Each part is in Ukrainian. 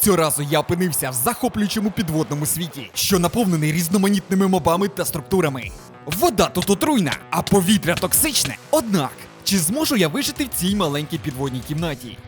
Цього разу я опинився в захоплюючому підводному світі, що наповнений різноманітними мобами та структурами. Вода тут отруйна, а повітря токсичне. Однак, чи зможу я вижити в цій маленькій підводній кімнаті?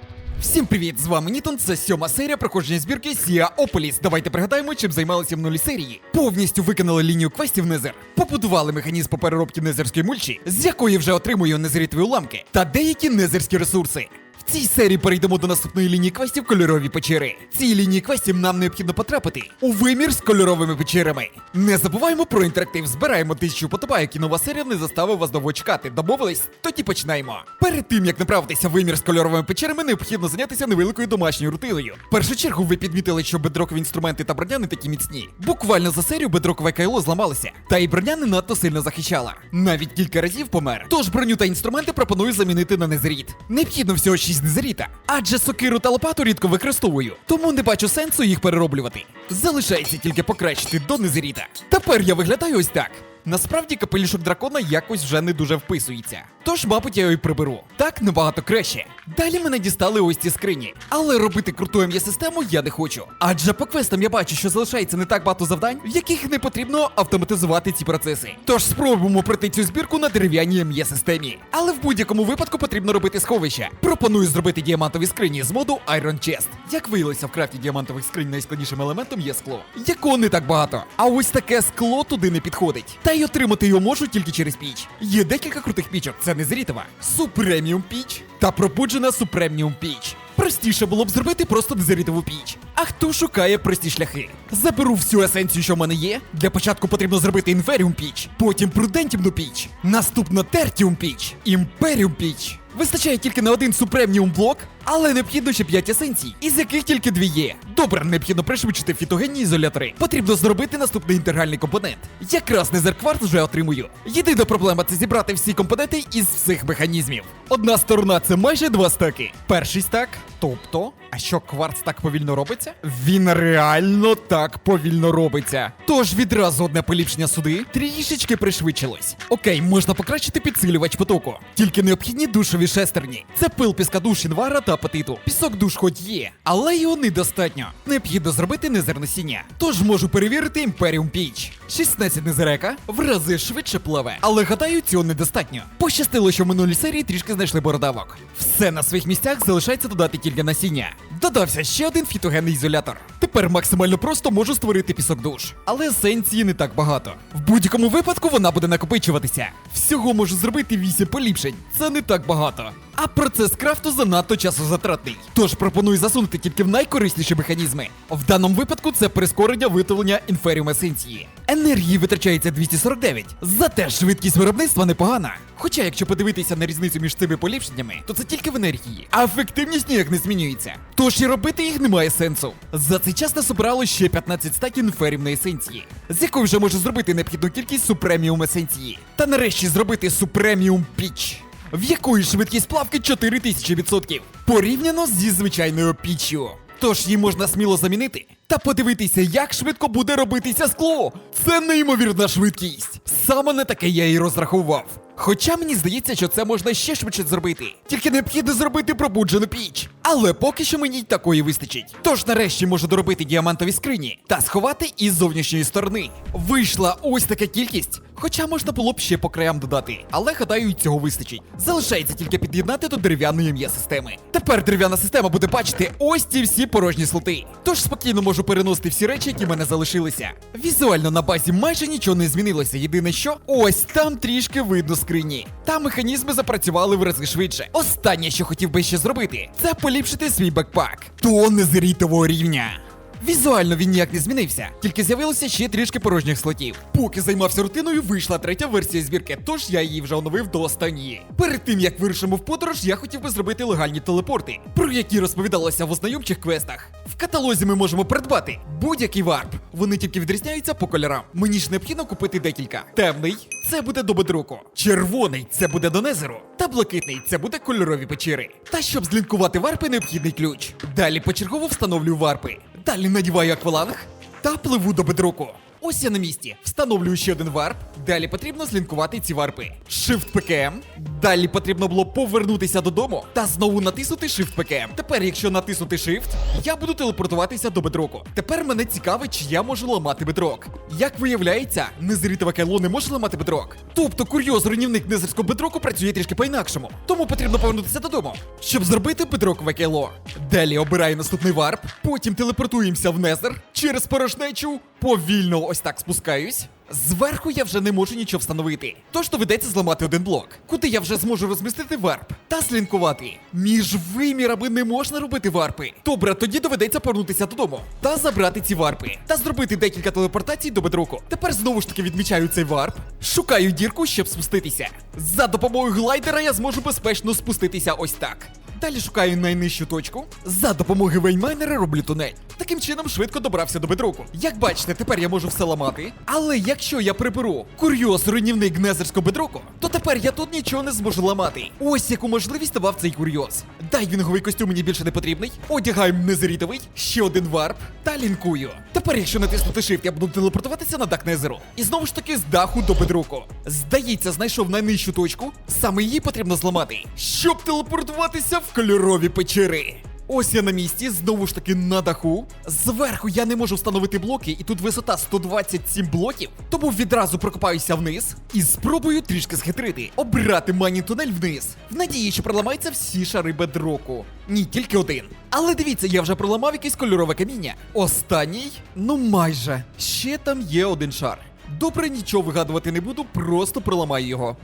Всім привіт! З вами Нітон. Це сьома серія проходження збірки Сія Ополіс. Давайте пригадаємо, чим займалися в нулі серії. Повністю виконали лінію квестів Незер, побудували механізм по переробці незерської мульчі, з якої вже отримую незерітові уламки, та деякі незерські ресурси. В цій серії перейдемо до наступної лінії квестів кольорові печери. Цій лінії квестів нам необхідно потрапити у вимір з кольоровими печерами. Не забуваємо про інтерактив. Збираємо тисячу подобайок і нова серія не заставив вас довго чекати. Домовились? Тоді починаємо. Перед тим як направитися вимір з кольоровими печерами, необхідно зайнятися невеликою домашньою рутиною. В першу чергу ви підмітили, що бедрокові інструменти та броня не такі міцні. Буквально за серію бедрокове кайло зламалося, та і броня не надто сильно захищала. Навіть кілька разів помер. Тож броню та інструменти пропоную замінити на незеріт. Необхідно всього 6 незеріта, адже сокиру та лопату рідко використовую, тому не бачу сенсу їх перероблювати. Залишається тільки покращити до незеріта. Тепер я виглядаю ось так. Насправді капелюшок дракона якось вже не дуже вписується. Тож, мабуть, я його й приберу. Так набагато краще. Далі мене дістали ось ці скрині. Але робити круту М'є-систему я не хочу. Адже по квестам я бачу, що залишається не так багато завдань, в яких не потрібно автоматизувати ці процеси. Тож спробуємо пройти цю збірку на дерев'яній М'є-системі. Але в будь-якому випадку потрібно робити сховища. Пропоную зробити діамантові скрині з моду Iron Chest. Як виявилося, в крафті діамантових скринь найскладнішим елементом є скло, якого не так багато. А ось таке скло туди не підходить. Та й отримати його можу тільки через піч. Є декілька крутих пічок, це не зрітова. Супреміум піч та пробуджена супреміум піч. Простіше було б зробити просто дезерітову піч. А хто шукає прості шляхи? Заберу всю есенцію, що в мене є. Для початку потрібно зробити інферіум піч, потім прудентімну піч, наступно тертіум піч, імперіум піч. Вистачає тільки на один супремніум блок, але необхідно ще 5 есенцій, із яких тільки дві є. Добре, необхідно пришвидшити фітогенні ізолятори. Потрібно зробити наступний інтегральний компонент. Якраз незеркварт вже отримую. Єдина проблема це зібрати всі компоненти із всіх механізмів. Одна сторона це майже два стаки. Перший стак, тобто, а що кварц так повільно робиться? Він реально так повільно робиться. Тож відразу одне поліпшення суди трішечки пришвидшилось. Окей, можна покращити підсилювач потоку. Тільки необхідні душові шестерні. Це пил піска душ інвара та апетиту. Пісок душ хоч є, але його недостатньо. Необхідно зробити незерне сіння. Тож можу перевірити імперіум піч. 16 незерека в рази швидше пливе, але гадаю, цього недостатньо. Пощастило, що в минулій серії трішки знайшли бородавок. Все на своїх місцях залишається додати тільки насіння. Додався ще один фітогенний ізолятор. Тепер максимально просто можу створити пісок душ. Але есенції не так багато. В будь-якому випадку вона буде накопичуватися. Всього можу зробити 8 поліпшень. Це не так багато. А процес крафту занадто часозатратний. Тож пропоную засунути тільки в найкорисніші механізми. В даному випадку це прискорення виготовлення інферіум есенції. Енергії витрачається 249, зате швидкість виробництва непогана. Хоча, якщо подивитися на різницю між цими поліпшеннями, то це тільки в енергії, а ефективність ніяк не змінюється. Тож і робити їх немає сенсу. За цей час насобрало ще 15 стаків інферіумної есенції, з якої вже можу зробити необхідну кількість супреміум есенції. Та нарешті зробити супреміум піч в якої швидкість плавки 4000% порівняно зі звичайною піччю. Тож її можна сміло замінити та подивитися, як швидко буде робитися скло. Це неймовірна швидкість. Саме на таке я і розраховував. Хоча мені здається, що це можна ще швидше зробити. Тільки необхідно зробити пробуджену піч. Але поки що мені й такої вистачить. Тож нарешті можу доробити діамантові скрині та сховати із зовнішньої сторони. Вийшла ось така кількість. Хоча можна було б ще по краям додати, але гадаю, і цього вистачить. Залишається тільки під'єднати до дерев'яної м'я-системи. Тепер дерев'яна система буде бачити ось ці всі порожні слоти. Тож спокійно можу переносити всі речі, які в мене залишилися. Візуально на базі майже нічого не змінилося. Єдине, що ось там трішки видно скрині. Та механізми запрацювали в рази швидше. Останнє, що хотів би ще зробити, це поліпшити свій бекпак до незрітового рівня. Візуально він ніяк не змінився, тільки з'явилося ще трішки порожніх слотів. Поки займався рутиною, вийшла третя версія збірки, тож я її вже оновив до останньої. Перед тим як вирушимо в подорож, я хотів би зробити легальні телепорти, про які розповідалося в ознайомчих квестах. В каталозі ми можемо придбати будь-який варп. Вони тільки відрізняються по кольорам. Мені ж необхідно купити декілька. Темний це буде до бедроку, червоний це буде до незеру, та блакитний це буде кольорові печери. Та щоб злінкувати варпи, необхідний ключ. Далі почергово встановлюю варпи. Далі надіваю акваланг та пливу до бедроку. Ось я на місці. Встановлюю ще один варп. Далі потрібно злінкувати ці варпи. Shift PKM. Далі потрібно було повернутися додому та знову натиснути Shift ПКМ. Тепер, якщо натиснути Shift, я буду телепортуватися до бедроку. Тепер мене цікавить, чи я можу ламати бедрок. Як виявляється, незрітове кайло не може ламати бедрок. Тобто курйоз руйнівник незерського бедроку працює трішки по-інакшому. Тому потрібно повернутися додому, щоб зробити бедрокове кайло. Далі обираю наступний варп, потім телепортуємося в Незер через порожнечу, повільно ось так спускаюсь. Зверху я вже не можу нічого встановити. Тож доведеться зламати один блок, куди я вже зможу розмістити варп та слінкувати. Між вимірами не можна робити варпи. Добре, тоді доведеться повернутися додому та забрати ці варпи та зробити декілька телепортацій до бедроку. Тепер знову ж таки відмічаю цей варп, шукаю дірку, щоб спуститися. За допомогою глайдера я зможу безпечно спуститися ось так. Далі шукаю найнижчу точку. За допомогою вейнмайнера роблю тунель. Таким чином швидко добрався до бедроку. Як бачите, тепер я можу все ламати. Але якщо я приберу курйоз руйнівник гнезерського бедроку, то тепер я тут нічого не зможу ламати. Ось яку можливість давав цей курйоз. Дайвінговий костюм мені більше не потрібний. Одягаю незерітовий, ще один варп та лінкую. Тепер, якщо натиснути Shift, я буду телепортуватися на дах Незеру. І знову ж таки з даху до бедроку. Здається, знайшов найнижчу точку. Саме її потрібно зламати, щоб телепортуватися в кольорові печери. Ось я на місці, знову ж таки на даху. Зверху я не можу встановити блоки, і тут висота 127 блоків. Тому відразу прокопаюся вниз і спробую трішки схитрити, обрати мані тунель вниз. В надії, що проламаються всі шари бедроку. Ні, тільки один. Але дивіться, я вже проламав якесь кольорове каміння. Останній, ну майже. Ще там є один шар. Добре, нічого вигадувати не буду, просто проламаю його.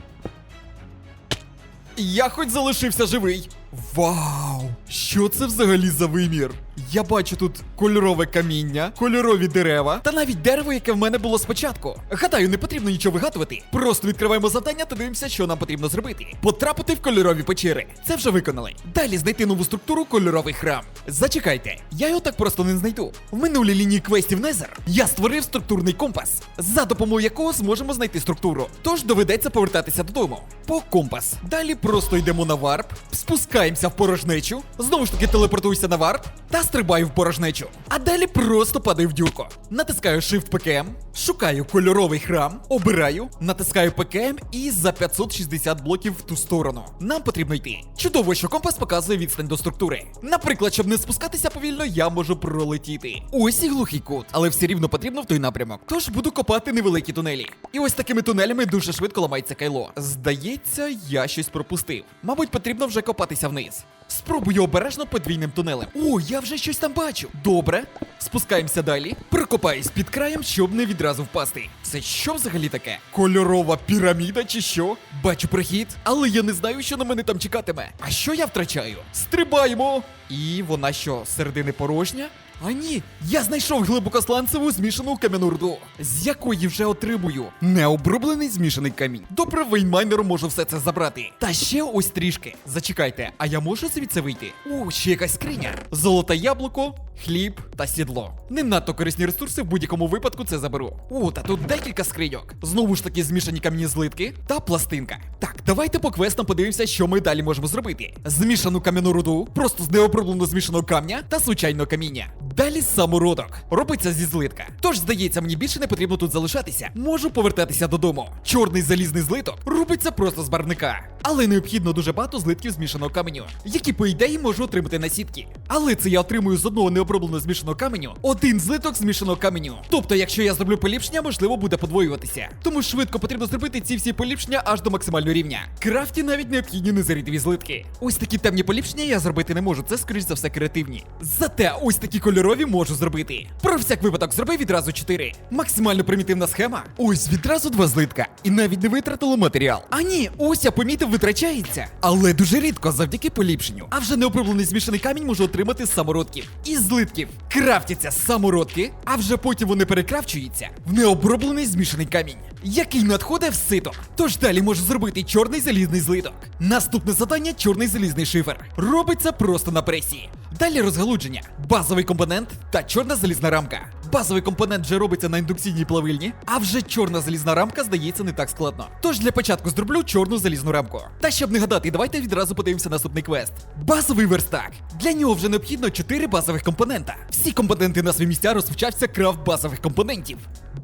Я хоч залишився живий. Вау! Що це взагалі за вимір? Я бачу тут кольорове каміння, кольорові дерева та навіть дерево, яке в мене було спочатку. Гадаю, не потрібно нічого вигадувати. Просто відкриваємо завдання та дивимося, що нам потрібно зробити. Потрапити в кольорові печери. Це вже виконали. Далі знайти нову структуру кольоровий храм. Зачекайте, я його так просто не знайду. В минулій лінії квестів Незер я створив структурний компас, за допомогою якого зможемо знайти структуру. Тож доведеться повертатися додому. По компас. Далі просто йдемо на варп, спускаємося в порожнечу, знову ж таки телепортуюся на варп та стрибаю в порожнечу. А далі просто падаю в дюрку. Натискаю Shift PKM, шукаю кольоровий храм, обираю, натискаю PKM і за 560 блоків в ту сторону. Нам потрібно йти. Чудово, що компас показує відстань до структури. Наприклад, щоб не спускатися повільно, я можу пролетіти. Ось і глухий кут, але все рівно потрібно в той напрямок. Тож буду копати невеликі тунелі. І ось такими тунелями дуже швидко ламається кайло. Здається, я щось пропустив. Мабуть, потрібно вже копатися вниз. Спробую обережно подвійним тунелем. О, я вже щось там бачу. Добре. Спускаємося далі. Прокопаюсь під краєм, щоб не відразу впасти. Це що взагалі таке? Кольорова піраміда чи що? Бачу прохід, але я не знаю, що на мене там чекатиме. А що я втрачаю? Стрибаємо! І вона що, середини порожня? А ні, я знайшов глибокосланцеву змішану кам'яну руду, з якої вже отримую необроблений змішаний камінь. Добре, вейнмайнером можу все це забрати. Та ще ось трішки. Зачекайте, а я можу звідси вийти? О, ще якась скриня. Золоте яблуко, хліб та сідло. Не надто корисні ресурси, в будь-якому випадку це заберу. О, та тут декілька скриньок. Знову ж таки, змішані кам'яні злитки та пластинка. Так, давайте по квестам подивимося, що ми далі можемо зробити. Змішану кам'яну руду, просто з необроблено змішаного камня та звичайного каміння. Далі самородок. Робиться зі злитка. Тож, здається, мені більше не потрібно тут залишатися. Можу повертатися додому. Чорний залізний злиток робиться просто з барвника. Але необхідно дуже багато злитків змішаного каменю, які, по ідеї, можу отримати на сітки. Але це я отримую з одного необробленого змішаного каменю один злиток змішаного каменю. Тобто, якщо я зроблю поліпшення, можливо, буде подвоюватися. Тому швидко потрібно зробити ці всі поліпшення аж до максимального рівня. Крафті навіть необхідні незарітові злитки. Ось такі темні поліпшення я зробити не можу. Це скоріш за все креативні. Зате ось такі кольорові можу зробити. Про всяк випадок зроби відразу 4. Максимально примітивна схема. Ось відразу два злитка. І навіть не витратило матеріал. А ні, ось я помітив, витрачається. Але дуже рідко завдяки поліпшенню. А вже необроблений змішаний камінь можу отримати з самородків. Із злитків крафтяться самородки, а вже потім вони перекрафчуються в необроблений змішаний камінь, який надходить в сито. Тож далі можу зробити чорний залізний злиток. Наступне завдання чорний залізний шифер. Робиться просто на пресі. Далі розгалудження, базовий компонент та чорна залізна рамка. Базовий компонент вже робиться на індукційній плавильні, а вже чорна залізна рамка здається не так складно. Тож для початку зроблю чорну залізну рамку. Та щоб не гадати, давайте відразу подивимося наступний квест. Базовий верстак. Для нього вже необхідно 4 базових компонента. Всі компоненти на свої місця розпочався крафт базових компонентів.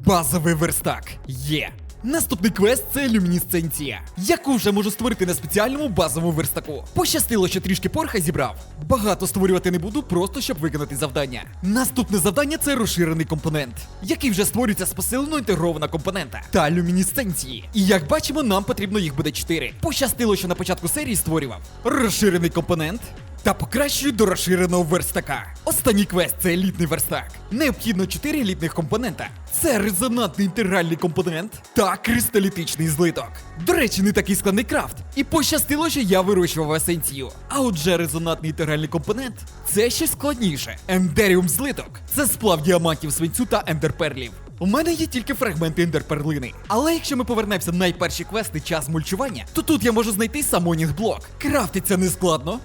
Базовий верстак є. Наступний квест це люмінесценція, яку вже можу створити на спеціальному базовому верстаку. Пощастило, що трішки порха зібрав. Багато створювати не буду, просто щоб виконати завдання. Наступне завдання це розширений компонент, який вже створюється з посилено інтегрована компонента та люмінесценції. І як бачимо, нам потрібно їх буде 4. Пощастило, що на початку серії створював розширений компонент. Та покращую до розширеного верстака. Останній квест це елітний верстак. Необхідно 4 елітних компонента. Це резонантний інтегральний компонент та кристалітичний злиток. До речі, не такий складний крафт. І пощастило, що я вирощував есенцію. А отже, резонантний інтегральний компонент це ще складніше. Ендеріум злиток це сплав діамантів свинцю та ендерперлів. У мене є тільки фрагменти ендерперлини. Але якщо ми повернемося на найперші квести час мульчування, то тут я можу знайти самонінг блок. Крафтиться не складно,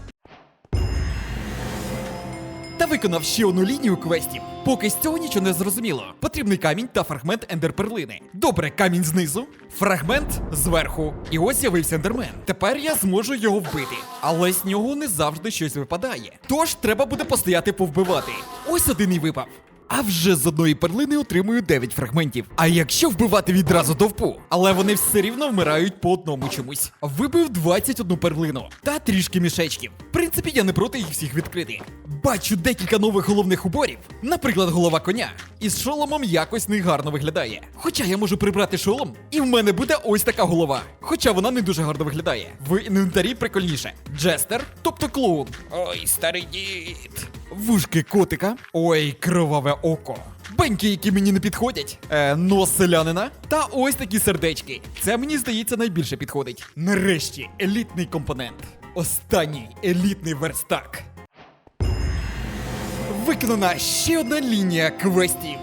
та виконав ще одну лінію квестів. Поки з цього нічого не зрозуміло. Потрібний камінь та фрагмент ендерперлини. Добре, камінь знизу, фрагмент зверху. І ось з'явився ендермен. Тепер я зможу його вбити. Але з нього не завжди щось випадає. Тож треба буде постояти повбивати. Ось один і випав. А вже з одної перлини отримую 9 фрагментів. А якщо вбивати відразу довпу, але вони все рівно вмирають по одному чомусь. Вибив 21 перлину та трішки мішечків. В принципі, я не проти їх всіх відкрити. Бачу декілька нових головних уборів, наприклад, голова коня. Із шоломом якось не гарно виглядає. Хоча я можу прибрати шолом, і в мене буде ось така голова. Хоча вона не дуже гарно виглядає. В інвентарі прикольніше. Джестер, тобто клоун. Ой, старий дід. Вушки котика. Ой, кроваве око. Беньки, які мені не підходять. Е, нос селянина. Та ось такі сердечки. Це мені здається найбільше підходить. Нарешті елітний компонент. Останній елітний верстак. Виконана ще одна лінія квестів.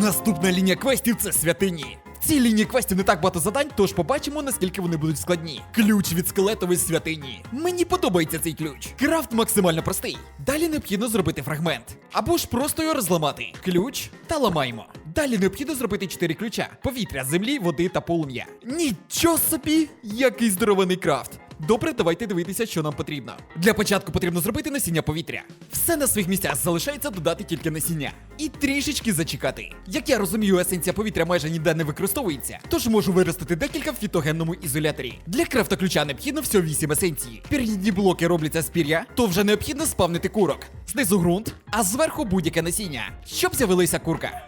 Наступна лінія квестів це святині. Цій лінії квестів не так багато задань, тож побачимо, наскільки вони будуть складні. Ключ від скелетової святині. Мені подобається цей ключ. Крафт максимально простий. Далі необхідно зробити фрагмент. Або ж просто його розламати. Ключ та ламаємо. Далі необхідно зробити 4 ключа: повітря, землі, води та полум'я. Нічого собі, який здорований крафт. Добре, давайте дивитися, що нам потрібно. Для початку потрібно зробити насіння повітря. Все на своїх місцях залишається додати тільки насіння. І трішечки зачекати. Як я розумію, есенція повітря майже ніде не використовується, тож можу виростити декілька в фітогенному ізоляторі. Для крафта ключа необхідно всього 8 есенції. Перехідні блоки робляться з пір'я, то вже необхідно спавнити курок. Знизу ґрунт, а зверху будь-яке насіння, щоб з'явилася курка.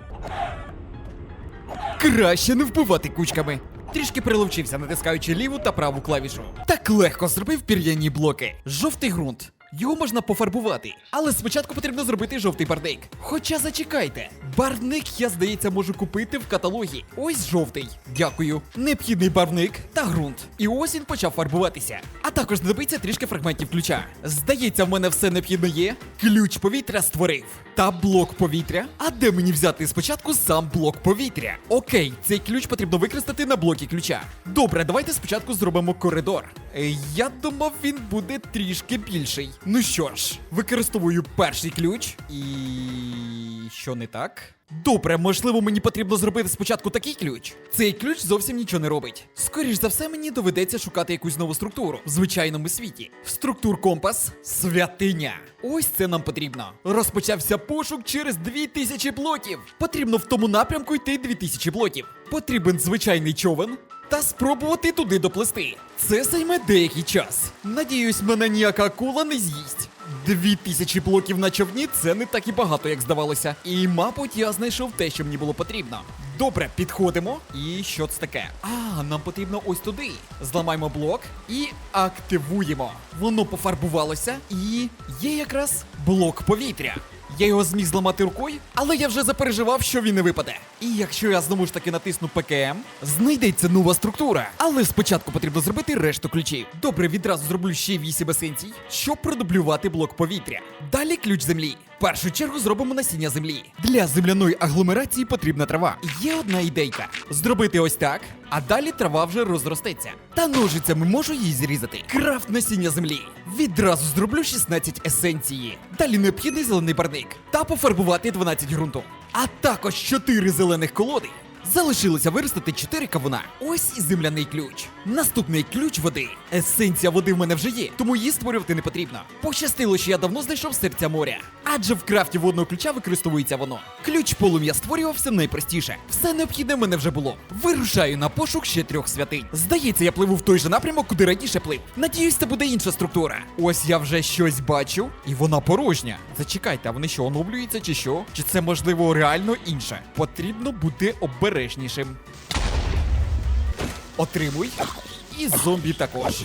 Краще не вбивати кучками. Трішки приловчився, натискаючи ліву та праву клавішу. Так легко зробив пір'яні блоки. Жовтий ґрунт. Його можна пофарбувати, але спочатку потрібно зробити жовтий барвник. Хоча зачекайте, барвник я, здається, можу купити в каталогі. Ось жовтий. Дякую. Необхідний барвник та ґрунт. І ось він почав фарбуватися. А також знадобиться трішки фрагментів ключа. Здається, в мене все необхідно є. Ключ повітря створив. Та блок повітря. А де мені взяти спочатку сам блок повітря? Окей, цей ключ потрібно використати на блокі ключа. Добре, давайте спочатку зробимо коридор. Е, Я думав, він буде трішки більший. Ну що ж, використовую перший ключ і. що не так? Добре, можливо, мені потрібно зробити спочатку такий ключ. Цей ключ зовсім нічого не робить. Скоріш за все, мені доведеться шукати якусь нову структуру в звичайному світі. Структур компас святиня. Ось це нам потрібно. Розпочався пошук через 2000 блоків. Потрібно в тому напрямку йти 2000 блоків. Потрібен звичайний човен. Та спробувати туди доплисти. Це займе деякий час. Надіюсь, мене ніяка акула не з'їсть. Дві тисячі блоків на човні це не так і багато, як здавалося. І, мабуть, я знайшов те, що мені було потрібно. Добре, підходимо. І що це таке? А, нам потрібно ось туди. Зламаємо блок і активуємо. Воно пофарбувалося, і є якраз блок повітря. Я його зміг зламати рукою, але я вже запереживав, що він не випаде. І якщо я знову ж таки натисну ПКМ, знайдеться нова структура. Але спочатку потрібно зробити решту ключів. Добре, відразу зроблю ще 8 есенцій, щоб продублювати блок повітря. Далі ключ землі. Першу чергу зробимо насіння землі. Для земляної агломерації потрібна трава. Є одна ідейка: зробити ось так, а далі трава вже розростеться. Та ножицями можу її зрізати. Крафт насіння землі. Відразу зроблю 16 есенції. Далі необхідний зелений барник та пофарбувати 12 ґрунту. А також 4 зелених колоди Залишилося виростити 4 кавуна. Ось і земляний ключ. Наступний ключ води. Есенція води в мене вже є, тому її створювати не потрібно. Пощастило, що я давно знайшов серця моря. Адже в крафті водного ключа використовується воно. Ключ полум'я створювався найпростіше. Все необхідне в мене вже було. Вирушаю на пошук ще трьох святинь. Здається, я пливу в той же напрямок, куди раніше плив. Надіюсь, це буде інша структура. Ось я вже щось бачу, і вона порожня. Зачекайте, а вони що, оновлюються чи що? Чи це можливо реально інше? Потрібно бути обережнішим. Отримуй. І зомбі також.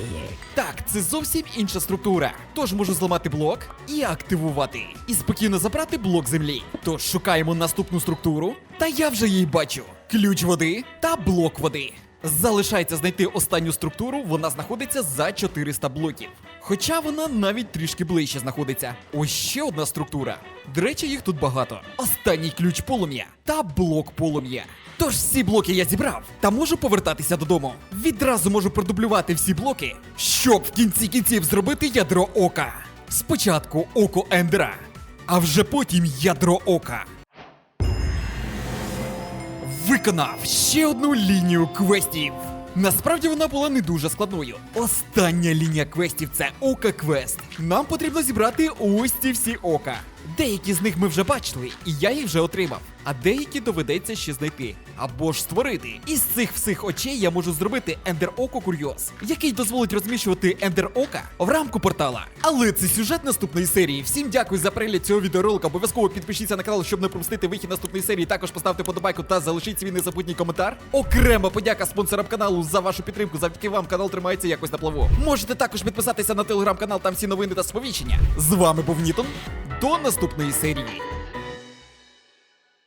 Так, це зовсім інша структура. Тож можу зламати блок і активувати. І спокійно забрати блок землі. Тож шукаємо наступну структуру. Та я вже її бачу: ключ води та блок води. Залишається знайти останню структуру, вона знаходиться за 400 блоків. Хоча вона навіть трішки ближче знаходиться. Ось ще одна структура. До речі, їх тут багато. Останній ключ полум'я та блок полум'я. Тож всі блоки я зібрав та можу повертатися додому. Відразу можу продублювати всі блоки, щоб в кінці кінців зробити ядро ока. Спочатку око Ендера, а вже потім ядро ока. Виконав ще одну лінію квестів. Насправді вона була не дуже складною. Остання лінія квестів це ока квест. Нам потрібно зібрати ось ці всі ока. Деякі з них ми вже бачили, і я їх вже отримав. А деякі доведеться ще знайти або ж створити. Із цих всіх очей я можу зробити Ендер Око Курйоз, який дозволить розміщувати Ендер Ока в рамку портала. Але це сюжет наступної серії. Всім дякую за перегляд цього відеоролика. Обов'язково підпишіться на канал, щоб не пропустити вихід наступної серії. Також поставте подобайку та залишіть свій незабутній коментар. Окрема подяка спонсорам каналу за вашу підтримку. Завдяки вам канал тримається якось на плаву. Можете також підписатися на телеграм-канал, там всі новини та сповіщення. З вами був Нітон. До наступної серії.